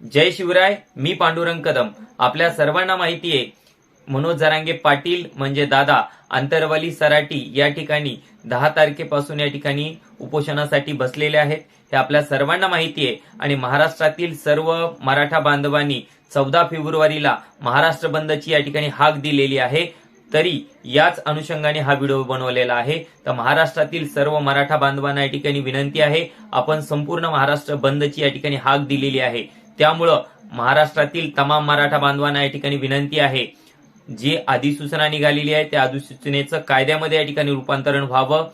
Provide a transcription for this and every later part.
जय शिवराय मी पांडुरंग कदम. आपल्या सर्वांना माहिती आहे मनोज जरांगे पाटील म्हणजे दादा आंतरवाली सराटी या ठिकाणी दहा तारखेपासून या ठिकाणी उपोषणासाठी बसलेले आहेत. हे आपल्या सर्वांना माहिती आहे आणि महाराष्ट्रातील सर्व मराठा बांधवांनी चौदा फेब्रुवारीला महाराष्ट्र बंदची या ठिकाणी हाक दिलेली आहे. तरी याच अनुषंगाने हा व्हिडिओ बनवलेला आहे. तर महाराष्ट्रातील सर्व मराठा बांधवांना या ठिकाणी विनंती आहे आपण संपूर्ण महाराष्ट्र बंदची या ठिकाणी हाक दिलेली आहे. त्यामुळं महाराष्ट्रातील तमाम मराठा बांधवांना या ठिकाणी विनंती आहे. जी अधिसूचना निघालेली आहे त्या अधिसूचनेचं कायद्यामध्ये या ठिकाणी रूपांतरण व्हावं.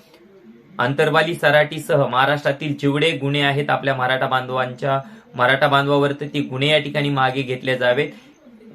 आंतरवाली सराटीसह महाराष्ट्रातील जेवढे गुन्हे आहेत आपल्या मराठा बांधवांच्या मराठा बांधवावरती ते गुन्हे या ठिकाणी मागे घेतले जावेत.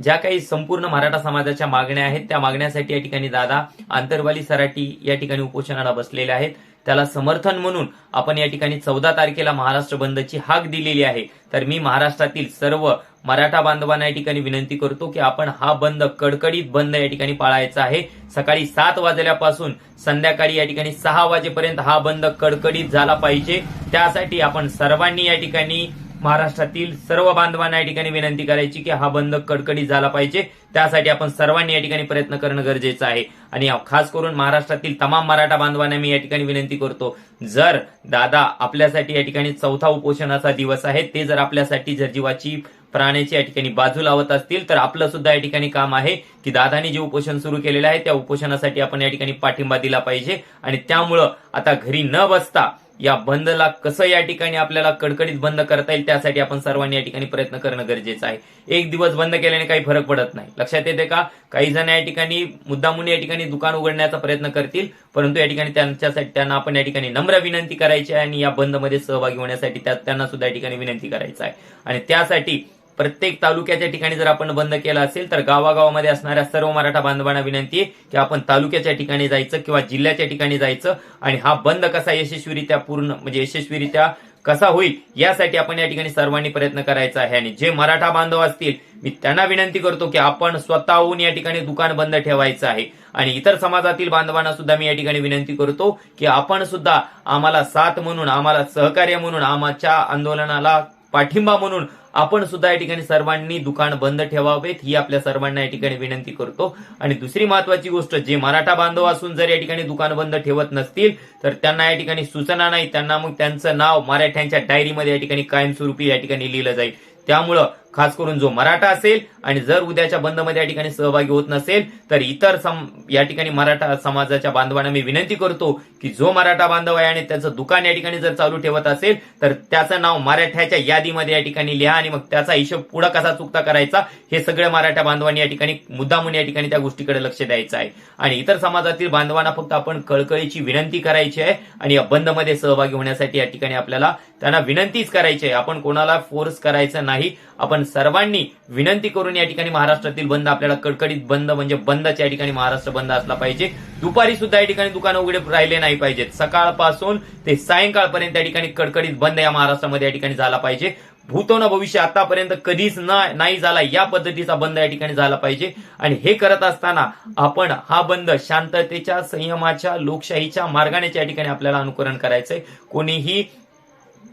ज्या काही संपूर्ण मराठा समाजाच्या मागण्या आहेत त्या मागण्यासाठी या ठिकाणी दादा आंतरवाली सराटी या ठिकाणी उपोषणाला बसलेल्या आहेत. त्याला समर्थन म्हणून आपण या ठिकाणी चौदा तारखेला महाराष्ट्र बंदची हाक दिलेली आहे. तर मी महाराष्ट्रातील सर्व मराठा बांधवांना या ठिकाणी विनंती करतो की आपण हा बंद कडकडीत बंद या ठिकाणी पाळायचा आहे. सकाळी सात वाजल्यापासून संध्याकाळी या ठिकाणी सहा वाजेपर्यंत हा बंद कडकडीत झाला पाहिजे. त्यासाठी आपण सर्वांनी या ठिकाणी महाराष्ट्रातील सर्व बांधवांना या ठिकाणी विनंती करायची की हा बंद कडकडीत झाला पाहिजे. त्यासाठी आपण सर्वांनी या ठिकाणी प्रयत्न करणं गरजेचं आहे. आणि खास करून महाराष्ट्रातील तमाम मराठा बांधवांना मी या ठिकाणी विनंती करतो जर दादा आपल्यासाठी या ठिकाणी चौथा उपोषणाचा दिवस आहे ते जर आपल्यासाठी जर जीवाची प्राण्याची या ठिकाणी बाजू लावत असतील तर आपलं सुद्धा या ठिकाणी काम आहे की दादानी जे उपोषण सुरू केलेलं आहे त्या उपोषणासाठी आपण या ठिकाणी पाठिंबा दिला पाहिजे. आणि त्यामुळं आता घरी न बसता या बंदला कसं या ठिकाणी आपल्याला कडकडीत बंद करता येईल त्यासाठी आपण सर्वांनी या ठिकाणी प्रयत्न करणं गरजेचं आहे. एक दिवस बंद केल्याने काही फरक पडत नाही. लक्षात येते का? काही जण या ठिकाणी मुद्दामून या ठिकाणी दुकान उघडण्याचा प्रयत्न करतील परंतु या ठिकाणी त्यांच्यासाठी त्यांना आपण या ठिकाणी नम्र विनंती करायची आहे आणि या बंदमध्ये सहभागी होण्यासाठी त्या- त्यांना सुद्धा या ठिकाणी विनंती करायचं आहे. आणि त्यासाठी प्रत्येक तालुक्याच्या ठिकाणी जर आपण बंद केला असेल तर गावागावामध्ये असणाऱ्या सर्व मराठा बांधवांना विनंती आहे की आपण तालुक्याच्या ठिकाणी जायचं किंवा जिल्ह्याच्या ठिकाणी जायचं आणि हा बंद कसा यशस्वीरित्या पूर्ण म्हणजे यशस्वीरित्या कसा होईल यासाठी आपण या ठिकाणी सर्वांनी प्रयत्न करायचा आहे. आणि जे मराठा बांधव असतील मी त्यांना विनंती करतो की आपण स्वतःहून या ठिकाणी दुकान बंद ठेवायचं आहे. आणि इतर समाजातील बांधवांना सुद्धा मी या ठिकाणी विनंती करतो की आपण सुद्धा आम्हाला साथ म्हणून आम्हाला सहकार्य म्हणून आमच्या आंदोलनाला पाठिंबा म्हणून आपण सुद्धा या ठिकाणी सर्वांनी दुकान बंद ठेवावेत ही आपल्या सर्वांना या ठिकाणी विनंती करतो. आणि दुसरी महत्वाची गोष्ट जे मराठा बांधव असून जर या ठिकाणी दुकान बंद ठेवत नसतील तर त्यांना या ठिकाणी सूचना नाही त्यांना मग त्यांचं नाव मराठ्यांच्या डायरीमध्ये या ठिकाणी कायमस्वरूपी या ठिकाणी लिहिलं जाईल. त्यामुळं खास करून जो मराठा असेल आणि जर उद्याच्या बंदमध्ये या ठिकाणी सहभागी होत नसेल तर इतर सम या ठिकाणी मराठा समाजाच्या बांधवांना मी विनंती करतो की जो मराठा बांधव आहे आणि त्याचं दुकान या ठिकाणी जर चालू ठेवत असेल तर त्याचं नाव मराठ्याच्या यादीमध्ये या ठिकाणी लिहा आणि मग त्याचा हिशोब पुढं कसा चुकता करायचा हे सगळे मराठा बांधवांनी या ठिकाणी मुद्दामून या ठिकाणी त्या गोष्टीकडे लक्ष द्यायचं आहे. आणि इतर समाजातील बांधवांना फक्त आपण कळकळीची विनंती करायची आहे आणि या बंदमध्ये सहभागी होण्यासाठी या ठिकाणी आपल्याला त्यांना विनंतीच करायची आहे. आपण कोणाला फोर्स करायचं नाही. आपण सर्वांनी विनंती करून या ठिकाणी महाराष्ट्रातील बंद आपल्याला कडकडीत बंद म्हणजे बंदच या ठिकाणी महाराष्ट्र बंद असला पाहिजे. दुपारी सुद्धा या ठिकाणी दुकानं उघडे राहिले नाही पाहिजेत. सकाळपासून ते सायंकाळपर्यंत या ठिकाणी कडकडीत बंद या महाराष्ट्रामध्ये या ठिकाणी झाला पाहिजे. भूतो न भविष्य आतापर्यंत कधीच नाही झाला या पद्धतीचा बंद या ठिकाणी झाला पाहिजे. आणि हे करत असताना आपण हा बंद शांततेच्या संयमाच्या लोकशाहीच्या मार्गाने या ठिकाणी आपल्याला अनुकरण करायचंय. कोणीही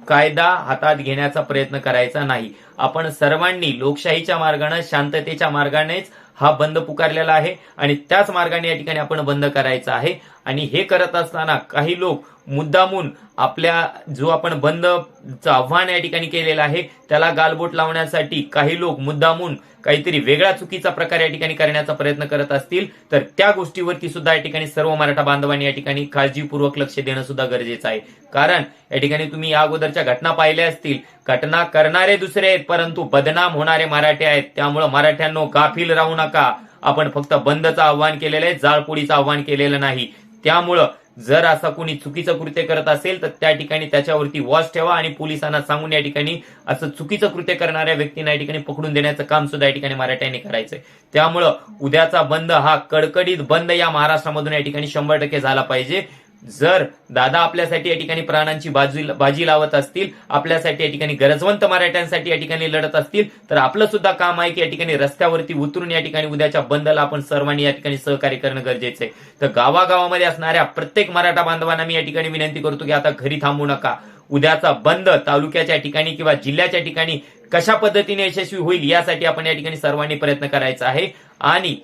कायदा हातात घेण्याचा प्रयत्न करायचा नाही. आपण सर्वांनी लोकशाहीच्या मार्गाने शांततेच्या मार्गानेच हा बंद पुकारलेला आहे आणि त्याच मार्गाने या ठिकाणी आपण बंद करायचा आहे. आणि हे करत असताना काही लोक मुद्दामून आपल्या जो आपण बंदचं आव्हान या ठिकाणी केलेलं आहे त्याला गालबोट लावण्यासाठी काही लोक मुद्दामून काहीतरी वेगळा चुकीचा प्रकार या ठिकाणी करण्याचा प्रयत्न करत असतील. तर त्या गोष्टीवरती सुद्धा या ठिकाणी सर्व मराठा बांधवांनी या ठिकाणी काळजीपूर्वक लक्ष देणं सुद्धा गरजेचं आहे. कारण या ठिकाणी तुम्ही या अगोदरच्या घटना पाहिल्या असतील. घटना करणारे दुसरे आहेत परंतु बदनाम होणारे मराठे आहेत. त्यामुळं मराठ्यांनो गाफील राहू नका. आपण फक्त बंदचं आव्हान केलेलं आहे जाळपोळीचं आव्हान केलेलं नाही. त्यामुळं जर असा कोणी चुकीचं कृत्य करत असेल तर त्या ठिकाणी त्याच्यावरती वॉच ठेवा आणि पोलिसांना सांगून या ठिकाणी असं चुकीचं कृत्य करणाऱ्या व्यक्तींना या ठिकाणी पकडून देण्याचं काम सुद्धा या ठिकाणी मराठ्यांनी करायचंय. त्यामुळं उद्याचा बंद हा कडकडीत बंद या महाराष्ट्रामधून या ठिकाणी शंभर टक्के झाला पाहिजे. जर दादा आपल्यासाठी या ठिकाणी प्राणांची बाजू बाजी लावत असतील आपल्यासाठी या ठिकाणी गरजवंत मराठ्यांसाठी या ठिकाणी लढत असतील तर आपलं सुद्धा काम आहे की या ठिकाणी रस्त्यावरती उतरून या ठिकाणी उद्याच्या बंदला आपण सर्वांनी या ठिकाणी सहकार्य करणं गरजेचं आहे. तर गावागावामध्ये असणाऱ्या प्रत्येक मराठा बांधवांना मी या ठिकाणी विनंती करतो की आता घरी थांबू नका. उद्याचा बंद तालुक्याच्या ठिकाणी किंवा जिल्ह्याच्या ठिकाणी कशा पद्धतीने यशस्वी होईल यासाठी आपण या ठिकाणी सर्वांनी प्रयत्न करायचा आहे. आणि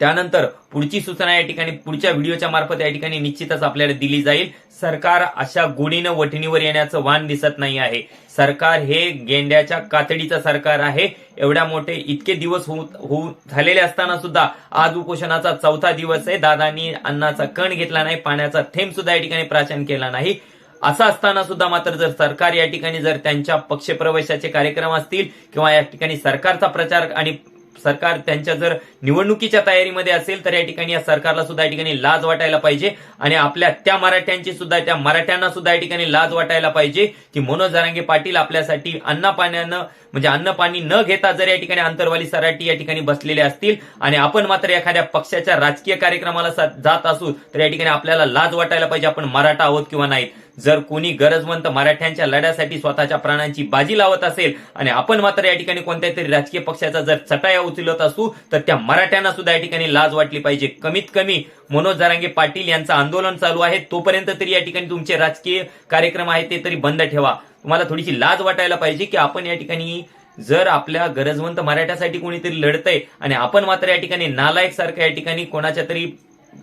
त्यानंतर पुढची सूचना या ठिकाणी पुढच्या व्हिडिओच्या मार्फत या ठिकाणी निश्चितच आपल्याला दिली जाईल. सरकार अशा गोडीनं वठणीवर येण्याचं वाण दिसत नाही आहे. सरकार हे गेंड्याच्या कातडीचं सरकार आहे. एवढ्या मोठे इतके दिवस होऊ होऊ झालेले असताना सुद्धा आज उपोषणाचा चौथा दिवस आहे. दादांनी अन्नाचा कण घेतला नाही पाण्याचा थेंब सुद्धा या ठिकाणी प्राचन केला नाही. असं असताना सुद्धा मात्र जर सरकार या ठिकाणी जर त्यांच्या पक्षप्रवेशाचे कार्यक्रम असतील किंवा या ठिकाणी सरकारचा प्रचार आणि सरकार त्यांच्या जर निवडणुकीच्या तयारीमध्ये असेल तर या ठिकाणी या सरकारला सुद्धा या ठिकाणी लाज वाटायला पाहिजे. आणि आपल्या त्या मराठ्यांची सुद्धा त्या मराठ्यांना सुद्धा या ठिकाणी लाज वाटायला पाहिजे की मनोज जरांगे पाटील आपल्यासाठी अन्न पाण्यानं म्हणजे अन्न पाणी न घेता जर या ठिकाणी आंतरवाली सराटी या ठिकाणी बसलेले असतील आणि आपण मात्र एखाद्या पक्षाच्या राजकीय कार्यक्रमाला जात असू तर या ठिकाणी आपल्याला लाज वाटायला पाहिजे. आपण मराठा आहोत किंवा नाहीत. जर कोणी गरजवंत मराठ्यांच्या लढ्यासाठी स्वतःच्या प्राणांची बाजी लावत असेल आणि आपण मात्र या ठिकाणी कोणत्या तरी राजकीय पक्षाचा जर चटाया उचलत असू तर त्या मराठ्यांना सुद्धा या ठिकाणी लाज वाटली पाहिजे. कमीत कमी मनोज जरांगे पाटील यांचं आंदोलन चालू आहे. तोपर्यंत तरी या ठिकाणी तुमचे राजकीय कार्यक्रम आहेत ते तरी बंद ठेवा. तुम्हाला थोडीशी लाज वाटायला पाहिजे की आपण या ठिकाणी जर आपल्या गरजवंत मराठ्यासाठी कोणीतरी लढतंय आणि आपण मात्र या ठिकाणी नालायक सारखं या ठिकाणी कोणाच्या तरी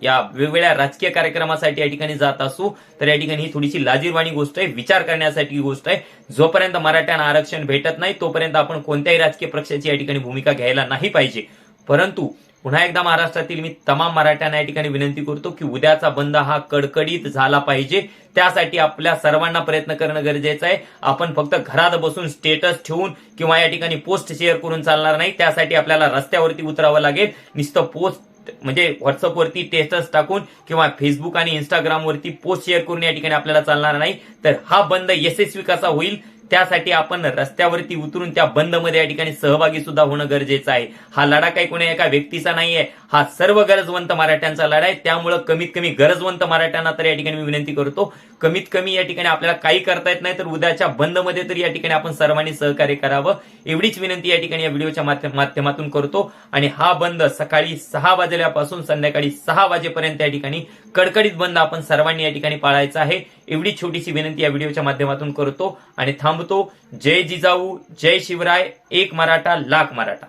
या वेगवेगळ्या राजकीय कार्यक्रमासाठी या ठिकाणी जात असू तर या ठिकाणी ही थोडीशी लाजीरवाणी गोष्ट आहे विचार करण्यासाठी गोष्ट आहे. जोपर्यंत मराठ्यांना आरक्षण भेटत नाही तोपर्यंत आपण कोणत्याही राजकीय पक्षाची या ठिकाणी भूमिका घ्यायला नाही पाहिजे. परंतु पुन्हा एकदा महाराष्ट्रातील मी तमाम मराठ्यांना या ठिकाणी विनंती करतो की उद्याचा बंद हा कडकडीत झाला पाहिजे. त्यासाठी आपल्या सर्वांना प्रयत्न करणं गरजेचं आहे. आपण फक्त घरात बसून स्टेटस ठेवून किंवा या ठिकाणी पोस्ट शेअर करून चालणार नाही. त्यासाठी आपल्याला रस्त्यावरती उतरावं लागेल. नुसतं पोस्ट म्हणजे व्हॉट्सअपवरती टेस्टस टाकून किंवा फेसबुक आणि इंस्टाग्रामवरती पोस्ट शेअर करून या ठिकाणी आपल्याला चालणार नाही. तर हा बंद यशस्वी कसा होईल त्यासाठी आपण रस्त्यावरती उतरून त्या बंदमध्ये या ठिकाणी सहभागी सुद्धा होणं गरजेचं आहे. हा लढा काही कोणी एका व्यक्तीचा नाहीये. हा सर्व गरजवंत मराठ्यांचा लढा आहे. त्यामुळं कमीत कमी गरजवंत मराठ्यांना तर या ठिकाणी मी विनंती करतो कमीत कमी या ठिकाणी आपल्याला काही करता येत नाही तर उद्याच्या बंदमध्ये तरी या ठिकाणी आपण सर्वांनी सहकार्य करावं. एवढीच विनंती या ठिकाणी या व्हिडिओच्या माध्यमातून करतो. आणि हा बंद सकाळी सहा वाजल्यापासून संध्याकाळी सहा वाजेपर्यंत या ठिकाणी कडकडीत बंद आपण सर्वांनी या ठिकाणी पाळायचा आहे. एवढी छोटीशी विनंती या व्हिडिओच्या माध्यमातून करतो. आणि थांब थांबतो. जय जिजाऊ जय शिवराय एक मराठा लाख मराठा.